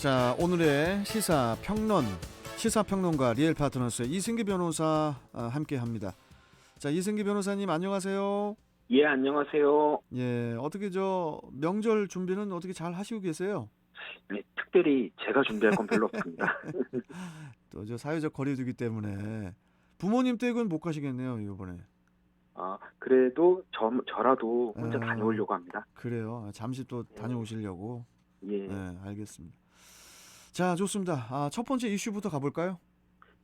자 오늘의 시사 평론 시사 평론가 리엘 파트너스의 이승기 변호사 아, 함께합니다. 자 이승기 변호사님 안녕하세요. 예, 안녕하세요. 예 어떻게 저 명절 준비는 어떻게 잘 하시고 계세요? 네, 특별히 제가 준비할 건 별로 없습니다. 또 저 사회적 거리두기 때문에 부모님 댁은 못 가시겠네요 이번에. 아, 그래도 저, 저라도 혼자 아. 다녀오려고 합니다. 그래요. 잠시 또 다녀오시려고. 예, 네 알겠습니다. 자 좋습니다. 아, 첫 번째 이슈부터 가볼까요?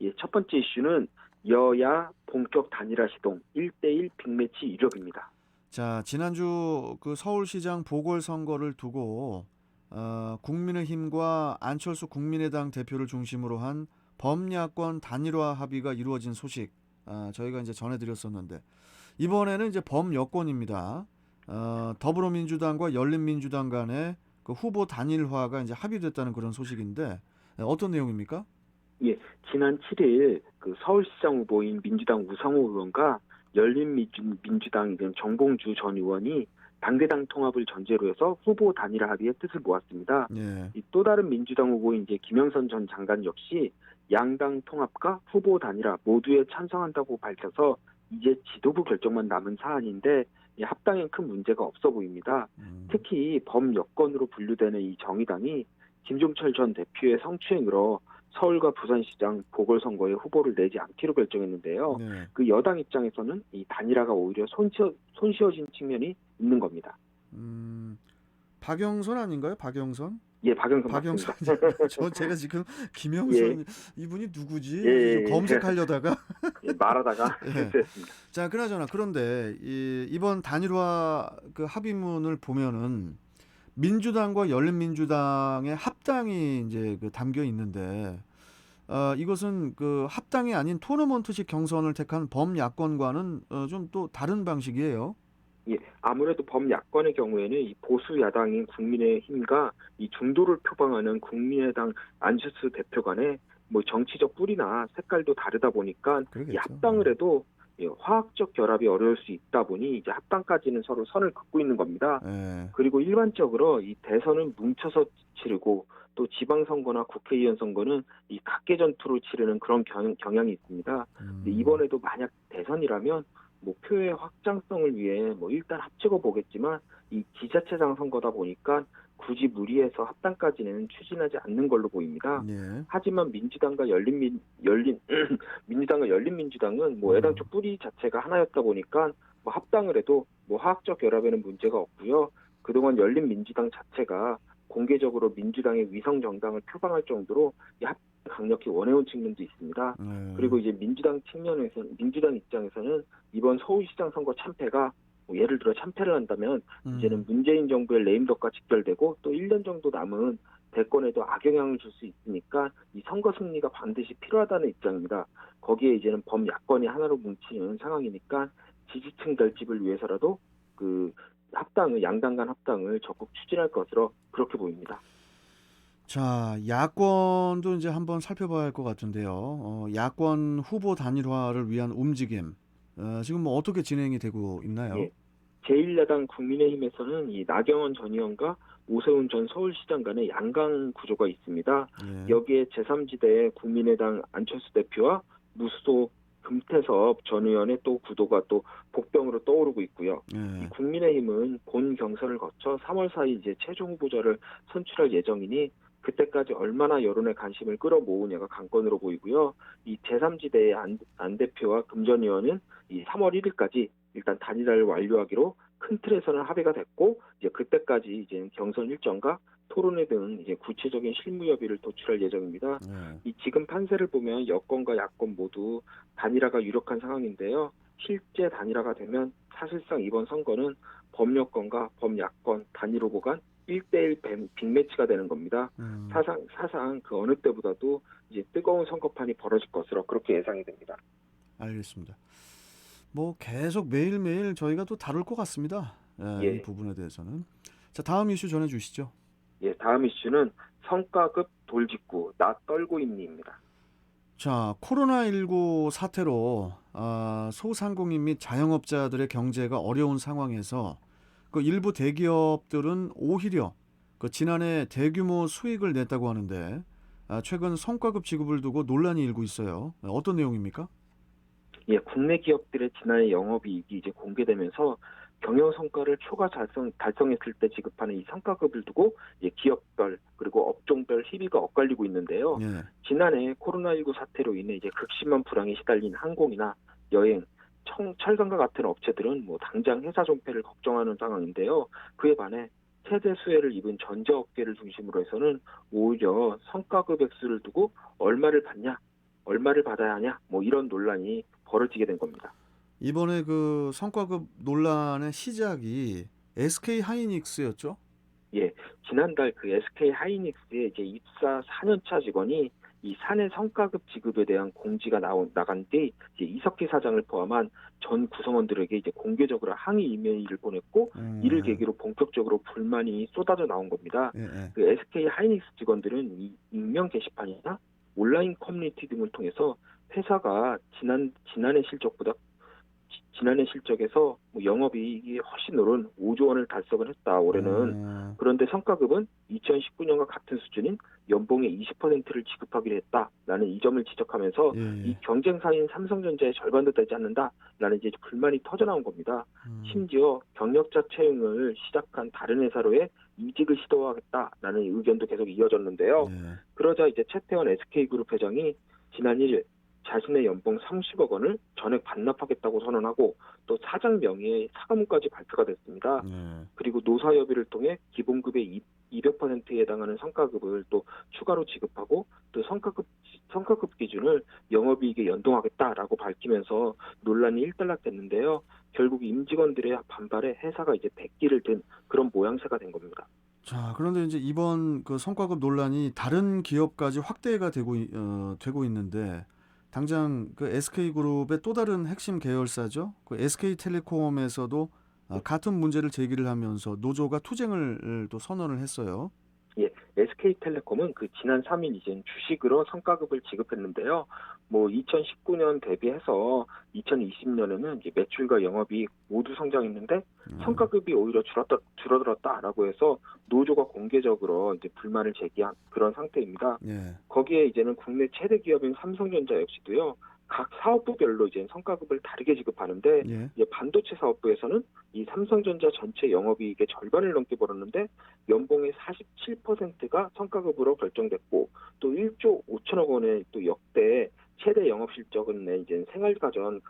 예, 첫 번째 이슈는 여야 본격 단일화 시동 1대1 빅매치 이력입니다. 자, 지난주 그 서울시장 보궐선거를 두고 어, 국민의힘과 안철수 국민의당 대표를 중심으로 한 범야권 단일화 합의가 이루어진 소식 아, 저희가 이제 전해드렸었는데 이번에는 이제 범여권입니다. 어, 더불어민주당과 열린민주당 간의 그 후보 단일화가 이제 합의됐다는 그런 소식인데 네, 어떤 내용입니까? 예, 지난 7일 그 서울시장 후보인 민주당 우상호 의원과 열린민주당 은 정봉주 전 의원이 당대당 통합을 전제로 해서 후보 단일화 합의의 뜻을 모았습니다. 예. 이또 다른 민주당 후보인 이제 김영선 전 장관 역시 양당 통합과 후보 단일화 모두에 찬성한다고 밝혀서 이제 지도부 결정만 남은 사안인데 이 합당엔 큰 문제가 없어 보입니다. 음, 특히 범여권으로 분류되는 이 정의당이 김종철 전 대표의 성추행으로 서울과 부산시장 보궐선거에 후보를 내지 않기로 결정했는데요. 네. 그 여당 입장에서는 이 단일화가 오히려 손쉬어, 손쉬어진 측면이 있는 겁니다. 음, 박영선 아닌가요? 박영선? 예, 박영선 박영선. 맞습니다. 저 제가 지금 김영선 이분이 누구지? 예, 예, 예. 검색하려다가 예, 말하다가 예. 됐습니다. 자 그나저나 그런데 이, 이번 단일화 그 합의문을 보면은 민주당과 열린민주당의 합당이 이제 그 담겨 있는데 어, 이것은 그 합당이 아닌 토너먼트식 경선을 택한 범야권과는 어, 좀 또 다른 방식이에요. 예, 아무래도 범야권의 경우에는 이 보수 야당인 국민의힘과 이 중도를 표방하는 국민의당 안철수 대표 간의 뭐 정치적 뿌리나 색깔도 다르다 보니까 이 그러겠죠. 합당을 해도 예, 화학적 결합이 어려울 수 있다 보니 이제 합당까지는 서로 선을 긋고 있는 겁니다. 예. 그리고 일반적으로 이 대선은 뭉쳐서 치르고 또 지방선거나 국회의원 선거는 이 각계 전투로 치르는 그런 경, 경향이 있습니다. 음, 이번에도 만약 대선이라면 뭐 표의 확장성을 위해 뭐 일단 합치고 보겠지만 이 지자체장 선거다 보니까 굳이 무리해서 합당까지는 추진하지 않는 걸로 보입니다. 예. 하지만 민주당과 열린민 열린 민주당과 열린민주당은 뭐 음. 애당초 뿌리 자체가 하나였다 보니까 뭐 합당을 해도 뭐 화학적 결합에는 문제가 없고요. 그동안 열린민주당 자체가 공개적으로 민주당의 위성 정당을 표방할 정도로 이 합당 강력히 원해온 측면도 있습니다. 예. 그리고 이제 민주당 측면에서 민주당 입장에서는 이번 서울시장 선거 참패가 뭐 예를 들어 참패를 한다면 음, 이제는 문재인 정부의 레임덕과 직결되고 또 1년 정도 남은 대권에도 악영향을 줄 수 있으니까 이 선거 승리가 반드시 필요하다는 입장입니다. 거기에 이제는 범야권이 하나로 뭉치는 상황이니까 지지층 결집을 위해서라도 그 합당을 양당 간 합당을 적극 추진할 것으로 그렇게 보입니다. 자, 야권도 이제 한번 살펴봐야 할 것 같은데요. 어, 야권 후보 단일화를 위한 움직임. 어, 지금 뭐 어떻게 진행이 되고 있나요? 예. 제1야당 국민의힘에서는 이 나경원 전 의원과 오세훈 전 서울시장 간의 양강 구조가 있습니다. 예. 여기에 제3지대의 국민의당 안철수 대표와 무소속 금태섭 전 의원의 또 구도가 또 복병으로 떠오르고 있고요. 예. 국민의힘은 본 경선을 거쳐 3월 사이 이제 최종 후보자를 선출할 예정이니 그때까지 얼마나 여론의 관심을 끌어모으냐가 관건으로 보이고요. 이 제3지대의 안, 안 대표와 금전 의원은 이 3월 1일까지 일단 단일화를 완료하기로 큰 틀에서는 합의가 됐고 이제 그때까지 이제 경선 일정과 토론회 등 이제 구체적인 실무 협의를 도출할 예정입니다. 예. 이 지금 판세를 보면 여권과 야권 모두 단일화가 유력한 상황인데요. 실제 단일화가 되면 사실상 이번 선거는 범여권과 범야권 단일 후보 간 1대1 빅매치가 되는 겁니다. 음, 사상, 사상 그 어느 때보다도 이제 뜨거운 선거판이 벌어질 것으로 그렇게 예상이 됩니다. 알겠습니다. 뭐 계속 매일매일 저희가 또 다룰 것 같습니다. 예, 예. 이 부분에 대해서는. 자, 다음 이슈 전해 주시죠. 예, 다음 이슈는 성과급 돌직구 나 떨고 있니입니다. 자, 코로나19 사태로 아, 소상공인 및 자영업자들의 경제가 어려운 상황에서 그 일부 대기업들은 오히려 그 지난해 대규모 수익을 냈다고 하는데 아, 최근 성과급 지급을 두고 논란이 일고 있어요. 어떤 내용입니까? 예, 국내 기업들의 지난해 영업이익이 이제 공개되면서 경영 성과를 초과 달성, 달성했을 때 지급하는 이 성과급을 두고 이제 기업별 그리고 업종별 희비가 엇갈리고 있는데요. 예. 지난해 코로나19 사태로 인해 이제 극심한 불황에 시달린 항공이나 여행, 청, 철강과 같은 업체들은 뭐 당장 회사 존폐를 걱정하는 상황인데요. 그에 반해 세대 수혜를 입은 전자업계를 중심으로 해서는 오히려 성과급 액수를 두고 얼마를 받냐, 얼마를 받아야 하냐, 뭐 이런 논란이 벌어지게 된 겁니다. 이번에 그 성과급 논란의 시작이 SK 하이닉스였죠? 지난달 그 SK 하이닉스의 이제 입사 4년차 직원이 이 사내 성과급 지급에 대한 공지가 나온 나간 뒤 이제 이석기 사장을 포함한 전 구성원들에게 이제 공개적으로 항의 이메일을 보냈고 음. 이를 계기로 본격적으로 불만이 쏟아져 나온 겁니다. 예, 예. 그 SK 하이닉스 직원들은 이 익명 게시판이나 온라인 커뮤니티 등을 통해서 회사가 지난 지난해 실적보다 지- 지난해 실적에서 뭐 영업이익이 훨씬 오른 5조 원을 달성을 했다. 올해는 음. 그런데 성과급은 2019년과 같은 수준인 연봉의 20%를 지급하기로 했다라는 이 점을 지적하면서 예, 이 예. 경쟁사인 삼성전자의 절반도 되지 않는다라는 이제 불만이 터져 나온 겁니다. 음. 심지어 경력자 채용을 시작한 다른 회사로의 이직을 시도하겠다라는 의견도 계속 이어졌는데요. 예. 그러자 이제 최태원 SK그룹 회장이 지난 1일 자신의 연봉 30억 원을 전액 반납하겠다고 선언하고 또 사장 명의의 사과문까지 발표가 됐습니다. 예. 그리고 노사협의를 통해 기본급의 200%에 해당하는 성과급을 또 추가로 지급하고 또 성과급 성과급 기준을 영업이익에 연동하겠다라고 밝히면서 논란이 일단락됐는데요. 결국 임직원들의 반발에 회사가 이제 백기를 든 그런 모양새가 된 겁니다. 자, 그런데 이제 이번 그 성과급 논란이 다른 기업까지 확대가 되고 이- 어, 되고 있는데 당장 그 SK그룹의 또 다른 핵심 계열사죠. 그 SK텔레콤에서도 아, 같은 문제를 제기를 하면서 노조가 투쟁을 또 선언을 했어요. SK텔레콤은 그 지난 3일 이제 주식으로 성과급을 지급했는데요. 뭐 2019년 대비해서 2020년에는 이제 매출과 영업이 모두 성장했는데 음. 성과급이 오히려 줄었다, 줄어들었다라고 해서 노조가 공개적으로 이제 불만을 제기한 그런 상태입니다. 예. 거기에 이제는 국내 최대 기업인 삼성전자 역시도요. 각 사업부별로 이제 성과급을 다르게 지급하는데 예. 이제 반도체 사업부에서는 이 삼성전자 전체 영업이익의 절반을 넘게 벌었는데 연봉의 47%가 성과급으로 결정됐고 또 1조 5천억 원의 또 역대 최대 영업 실적은 내 이제 생활가전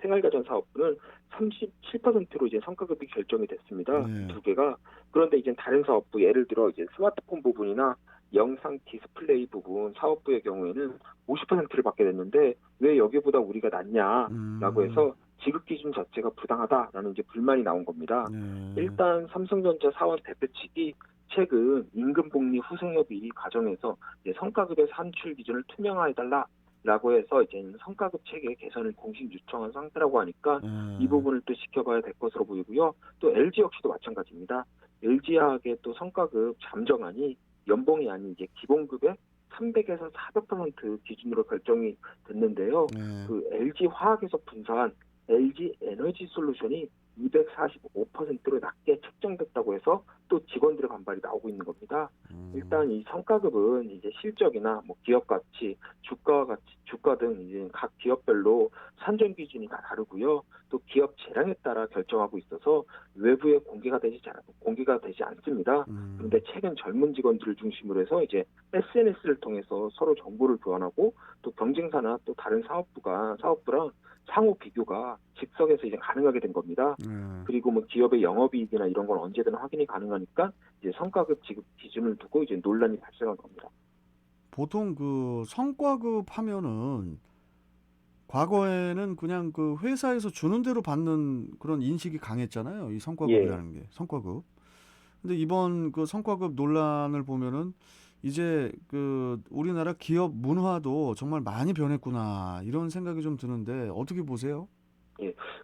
생활가전 사업부는 37%로 이제 성과급이 결정이 됐습니다. 네. 두 개가 그런데 이제 다른 사업부 예를 들어 이제 스마트폰 부분이나 영상 디스플레이 부분 사업부의 경우에는 50%를 받게 됐는데 왜 여기보다 우리가 낫냐? 음. 라고 해서 지급 기준 자체가 부당하다라는 이제 불만이 나온 겁니다. 예. 일단 삼성전자 사원 대표 측이 최근 임금 복리 후생협의 과정에서 성과급의 산출 기준을 투명화해달라 라고 해서 이제 성과급 체계 개선을 공식 요청한 상태라고 하니까 예. 이 부분을 또 지켜봐야 될 것으로 보이고요. 또 LG 역시도 마찬가지입니다. LG화학의 또 성과급 잠정안이 연봉이 아닌 이제 기본급의 300에서 400% 기준으로 결정이 됐는데요. 예. 그 LG 화학에서 분사한 LG 에너지 솔루션이 245%로 낮게 책정됐다고 해서 또 직원들의 반발이 나오고 있는 겁니다. 음. 일단 이 성과급은 이제 실적이나 뭐 기업 가치, 주가와 가치, 주가 등 이제 각 기업별로 산정 기준이 다 다르고요. 또 기업 재량에 따라 결정하고 있어서 외부에 공개가 되지 잘- 공개가 되지 않습니다. 음. 그런데 최근 젊은 직원들을 중심으로 해서 이제 SNS를 통해서 서로 정보를 교환하고 또 경쟁사나 또 다른 사업부가 사업부랑 상호 비교가 즉석에서 이제 가능하게 된 겁니다. 예. 그리고 뭐 기업의 영업이익이나 이런 건 언제든 확인이 가능하니까 이제 성과급 지급 기준을 두고 이제 논란이 발생한 겁니다. 보통 그 성과급 하면은 과거에는 그냥 그 회사에서 주는 대로 받는 그런 인식이 강했잖아요. 이 성과급이라는 게 성과급. 근데 이번 그 성과급 논란을 보면은 이제 그 우리나라 기업 문화도 정말 많이 변했구나 이런 생각이 좀 드는데 어떻게 보세요?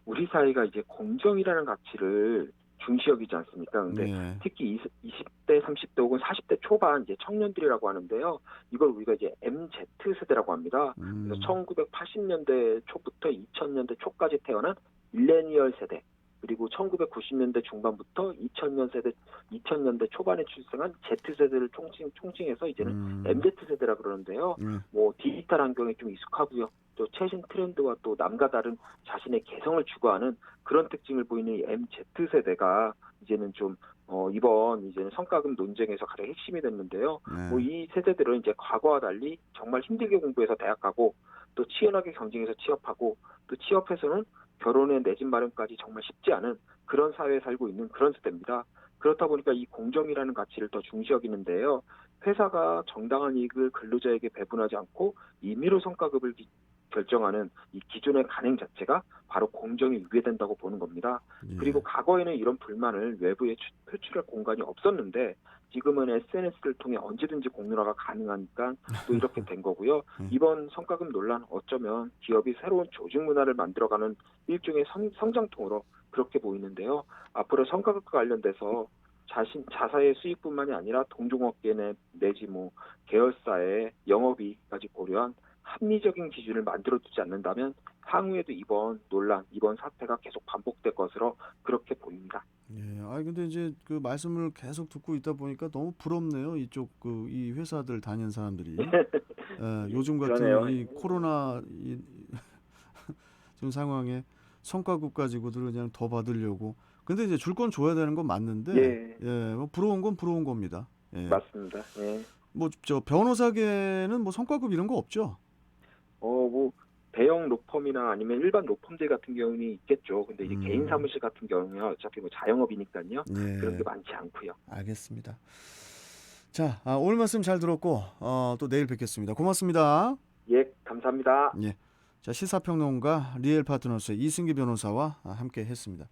우리 사회가 이제 공정이라는 가치를 중시 여기지 않습니까? 근데 네. 특히 20 대, 30대 혹은 40대 초반 이제 청년들이라고 하는데요. 이걸 우리가 이제 MZ 세대라고 합니다. 음. 그래서 1980년대 초부터 2000년대 초까지 태어난 밀레니얼 세대 그리고 1990년대 중반부터 2000년 세대 2000년대 초반에 출생한 Z세대를 총칭 총칭해서 이제는 음. MZ세대라 그러는데요. 네. 뭐 디지털 환경에 좀 익숙하고요. 또 최신 트렌드와 또 남과 다른 자신의 개성을 추구하는 그런 특징을 보이는 이 MZ세대가 이제는 좀 어, 이번 이제는 성과급 논쟁에서 가장 핵심이 됐는데요. 네. 뭐이 세대들은 이제 과거와 달리 정말 힘들게 공부해서 대학 가고 또 치열하게 경쟁해서 취업하고 또 취업해서는 결혼에 내 집 마련까지 정말 쉽지 않은 그런 사회에 살고 있는 그런 세대입니다. 그렇다 보니까 이 공정이라는 가치를 더 중시 여기는데요. 회사가 정당한 이익을 근로자에게 배분하지 않고 임의로 성과급을 기- 결정하는 이 기존의 간행 자체가 바로 공정이 위배된다고 보는 겁니다. 예. 그리고 과거에는 이런 불만을 외부에 추- 표출할 공간이 없었는데 지금은 SNS를 통해 언제든지 공론화가 가능하니까 또 이렇게 된 거고요. 음. 이번 성과급 논란 어쩌면 기업이 새로운 조직 문화를 만들어가는 일종의 성, 성장통으로 그렇게 보이는데요. 앞으로 성과급과 관련돼서 자신 자사의 수익뿐만이 아니라 동종업계 내 내지 뭐 계열사의 영업이익까지 고려한 합리적인 기준을 만들어 두지 않는다면 향후에도 이번 논란, 이번 사태가 계속 반복될 것으로 그렇게 보입니다. 예. 아 근데 이제 그 말씀을 계속 듣고 있다 보니까 너무 부럽네요. 이쪽 그 이 회사들 다니는 사람들이. 예, 요즘 같은 그러네요. 이 코로나 이 지금 상황에 성과급 가지고들 그냥 더 받으려고. 근데 이제 줄 건 줘야 되는 건 맞는데 예, 예, 뭐 부러운 건 부러운 겁니다. 예. 맞습니다. 예. 뭐 저 변호사계는 뭐 성과급 이런 거 없죠? 어, 뭐 대형 로펌이나 아니면 일반 로펌들 같은 경우는 있겠죠. 근데 이제 음. 개인 사무실 같은 경우는 어차피 뭐 자영업이니까요. 예. 그런 게 많지 않고요. 알겠습니다. 자, 아, 오늘 말씀 잘 들었고 어, 또 내일 뵙겠습니다. 고맙습니다. 예, 감사합니다. 자, 시사평론가 리엘 파트너스의 이승기 변호사와 함께 했습니다.